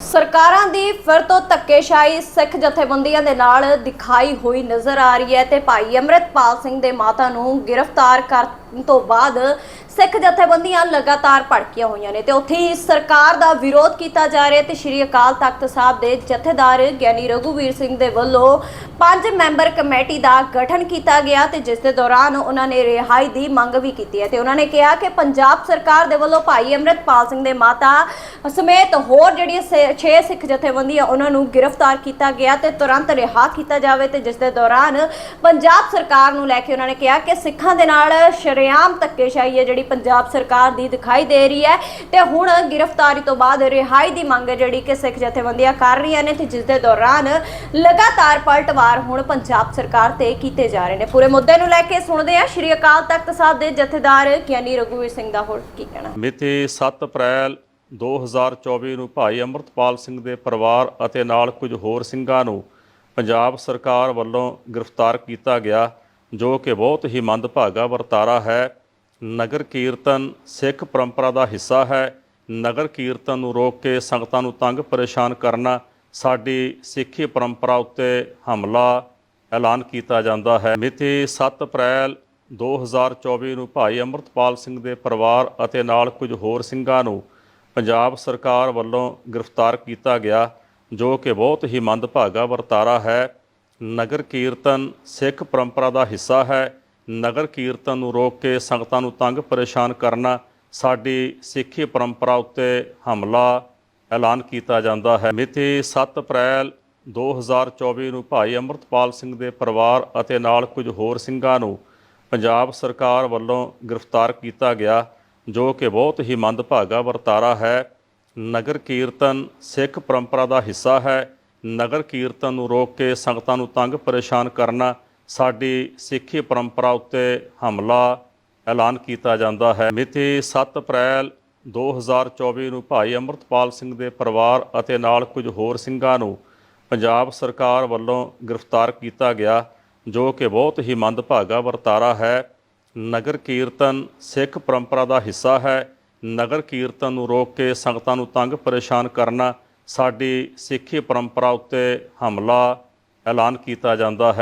ਸਰਕਾਰਾਂ ਦੀ ਫਿਰ ਤੋਂ ਧੱਕੇਸ਼ਾਹੀ ਸਿੱਖ ਜਥੇਬੰਦੀਆਂ ਦੇ ਨਾਲ ਦਿਖਾਈ ਹੋਈ ਨਜ਼ਰ ਆ ਰਹੀ ਹੈ ਤੇ ਭਾਈ ਅਮਰਿਤਪਾਲ ਸਿੰਘ ਦੇ ਮਾਤਾ ਨੂੰ ਗ੍ਰਿਫਤਾਰ ਕਰ ਕਰਨ ਤੋਂ ਬਾਅਦ ਸਿੱਖ ਜਥੇਬੰਦੀਆਂ ਲਗਾਤਾਰ ਭੜਕੀਆਂ ਹੋਈਆਂ ਨੇ ਤੇ ਉੱਥੇ ਹੀ ਸਰਕਾਰ ਦਾ ਵਿਰੋਧ ਕੀਤਾ ਜਾ ਰਿਹਾ ਤੇ ਸ਼੍ਰੀ ਅਕਾਲ ਤਖਤ ਸਾਹਿਬ ਦੇ ਜਥੇਦਾਰ ਗਿਆਨੀ ਰਘੂਵੀਰ ਸਿੰਘ ਦੇ ਵੱਲੋਂ ਪੰਜ ਮੈਂਬਰ ਕਮੇਟੀ ਦਾ ਗਠਨ ਕੀਤਾ ਗਿਆ ਤੇ ਜਿਸ ਦੇ ਦੌਰਾਨ ਉਹਨਾਂ ਨੇ ਰਿਹਾਈ ਦੀ ਮੰਗ ਵੀ ਕੀਤੀ ਹੈ ਤੇ ਉਹਨਾਂ ਨੇ ਕਿਹਾ ਕਿ ਪੰਜਾਬ ਸਰਕਾਰ ਦੇ ਵੱਲੋਂ ਭਾਈ ਅਮਰਿਤਪਾਲ ਸਿੰਘ ਦੇ ਮਾਤਾ ਸਮੇਤ ਹੋਰ ਜਿਹੜੀਆਂ 6 ਸਿੱਖ ਜਥੇਬੰਦੀਆਂ ਉਹਨਾਂ ਨੂੰ ਗ੍ਰਿਫਤਾਰ ਕੀਤਾ ਗਿਆ ਤੇ ਤੁਰੰਤ ਰਿਹਾ ਕੀਤਾ ਜਾਵੇ ਤੇ ਜਿਸ ਦੇ ਦੌਰਾਨ ਪੰਜਾਬ ਸਰਕਾਰ ਨੂੰ ਲੈ ਕੇ ਉਹਨਾਂ ਨੇ ਕਿਹਾ ਕਿ ਸਿੱਖਾਂ ਦੇ ਨਾਲ ਸ਼ਰੇਆਮ ਧੱਕੇਸ਼ਾਹੀ ਹੈ ਜਿਹੜੀ ਪੰਜਾਬ ਸਰਕਾਰ ਦੀ ਦਿਖਾਈ ਦੇ ਰਹੀ ਹੈ ਤੇ ਹੁਣ ਗ੍ਰਿਫਤਾਰੀ ਤੋਂ ਬਾਅਦ ਰਿਹਾਈ ਦੀ ਮੰਗ ਜਿਹੜੀ ਕਿ ਸਿੱਖ ਜਥੇਬੰਦੀਆਂ ਕਰ ਰਹੀਆਂ ਨੇ ਤੇ ਜਿਸ ਦੇ ਦੌਰਾਨ ਲਗਾਤਾਰ ਪਲਟਵਾਰ ਹੁਣ ਪੰਜਾਬ ਸਰਕਾਰ ਤੇ ਕੀਤੇ ਜਾ ਰਹੇ ਨੇ। ਪੂਰੇ ਮੁੱਦੇ ਨੂੰ ਲੈ ਕੇ ਸੁਣਦੇ ਆ ਸ਼੍ਰੀ ਅਕਾਲ ਤਖਤ ਸਾਹਿਬ ਦੇ ਜਥੇਦਾਰ ਗਿਆਨੀ ਰਘੁਵੀਰ ਸਿੰਘ ਦਾ ਹੋਰ ਕੀ ਕਹਿਣਾ। ਮਿਤੀ 7 ਅਪ੍ਰੈਲ 2024 ਨੂੰ ਭਾਈ ਅਮਰਤਪਾਲ ਸਿੰਘ ਦੇ ਪਰਿਵਾਰ ਅਤੇ ਨਾਲ ਕੁਝ ਹੋਰ ਸਿੰਘਾਂ ਨੂੰ ਪੰਜਾਬ ਸਰਕਾਰ ਵੱਲੋਂ ਗ੍ਰਿਫਤਾਰ ਕੀਤਾ ਗਿਆ। ਜੋ ਕਿ ਬਹੁਤ ਹੀ ਮੰਦਭਾਗਾ ਵਰਤਾਰਾ ਹੈ। ਨਗਰ ਕੀਰਤਨ ਸਿੱਖ ਪਰੰਪਰਾ ਦਾ ਹਿੱਸਾ ਹੈ। ਨਗਰ ਕੀਰਤਨ ਨੂੰ ਰੋਕ ਕੇ ਸੰਗਤਾਂ ਨੂੰ ਤੰਗ ਪਰੇਸ਼ਾਨ ਕਰਨਾ ਸਾਡੀ ਸਿੱਖੀ ਪਰੰਪਰਾ ਉੱਤੇ ਹਮਲਾ ਐਲਾਨ ਕੀਤਾ ਜਾਂਦਾ ਹੈ। ਮਿਤੀ 7 ਅਪ੍ਰੈਲ 2024 ਨੂੰ ਭਾਈ ਅਮਰਤਪਾਲ ਸਿੰਘ ਦੇ ਪਰਿਵਾਰ ਅਤੇ ਨਾਲ ਕੁਝ ਹੋਰ ਸਿੰਘਾਂ ਨੂੰ ਪੰਜਾਬ ਸਰਕਾਰ ਵੱਲੋਂ ਗ੍ਰਿਫਤਾਰ ਕੀਤਾ ਗਿਆ, ਜੋ ਕਿ ਬਹੁਤ ਹੀ ਮੰਦਭਾਗਾ ਵਰਤਾਰਾ ਹੈ। ਨਗਰ ਕੀਰਤਨ ਸਿੱਖ ਪਰੰਪਰਾ ਦਾ ਹਿੱਸਾ ਹੈ। ਨਗਰ ਕੀਰਤਨ ਨੂੰ ਰੋਕ ਕੇ ਸੰਗਤਾਂ ਨੂੰ ਤੰਗ ਪਰੇਸ਼ਾਨ ਕਰਨਾ ਸਾਡੀ ਸਿੱਖੀ ਪਰੰਪਰਾ ਉੱਤੇ ਹਮਲਾ ਐਲਾਨ ਕੀਤਾ ਜਾਂਦਾ ਹੈ। ਮਿਤੀ 7 ਅਪ੍ਰੈਲ 2024 ਨੂੰ ਭਾਈ ਅਮਰਤਪਾਲ ਸਿੰਘ ਦੇ ਪਰਿਵਾਰ ਅਤੇ ਨਾਲ ਕੁਝ ਹੋਰ ਸਿੰਘਾਂ ਨੂੰ ਪੰਜਾਬ ਸਰਕਾਰ ਵੱਲੋਂ ਗ੍ਰਿਫਤਾਰ ਕੀਤਾ ਗਿਆ, ਜੋ ਕਿ ਬਹੁਤ ਹੀ ਮੰਦਭਾਗਾ ਵਰਤਾਰਾ ਹੈ। ਨਗਰ ਕੀਰਤਨ ਸਿੱਖ ਪਰੰਪਰਾ ਦਾ ਹਿੱਸਾ ਹੈ। ਨਗਰ ਕੀਰਤਨ ਨੂੰ ਰੋਕ ਕੇ ਸੰਗਤਾਂ ਨੂੰ ਤੰਗ ਪਰੇਸ਼ਾਨ ਕਰਨਾ, ਸਾਡੀ ਸਿੱਖੀ ਪਰੰਪਰਾ ਉੱਤੇ ਹਮਲਾ ਐਲਾਨ ਕੀਤਾ ਜਾਂਦਾ ਹੈ। ਮਿਤੀ 7 ਅਪ੍ਰੈਲ 2024 ਨੂੰ ਭਾਈ ਅਮਰਤਪਾਲ ਸਿੰਘ ਦੇ ਪਰਿਵਾਰ ਅਤੇ ਨਾਲ ਕੁਝ ਹੋਰ ਸਿੰਘਾਂ ਨੂੰ ਪੰਜਾਬ ਸਰਕਾਰ ਵੱਲੋਂ ਗ੍ਰਿਫਤਾਰ ਕੀਤਾ ਗਿਆ, ਜੋ ਕਿ ਬਹੁਤ ਹੀ ਮੰਦਭਾਗਾ ਵਰਤਾਰਾ ਹੈ। ਨਗਰ ਕੀਰਤਨ ਸਿੱਖ ਪਰੰਪਰਾ ਦਾ ਹਿੱਸਾ ਹੈ। ਨਗਰ ਕੀਰਤਨ ਨੂੰ ਰੋਕ ਕੇ ਸੰਗਤਾਂ ਨੂੰ ਤੰਗ ਪਰੇਸ਼ਾਨ ਕਰਨਾ ਸਾਡੀ ਸਿੱਖੀ ਪਰੰਪਰਾ ਉੱਤੇ ਹਮਲਾ ਐਲਾਨ ਕੀਤਾ ਜਾਂਦਾ ਹੈ।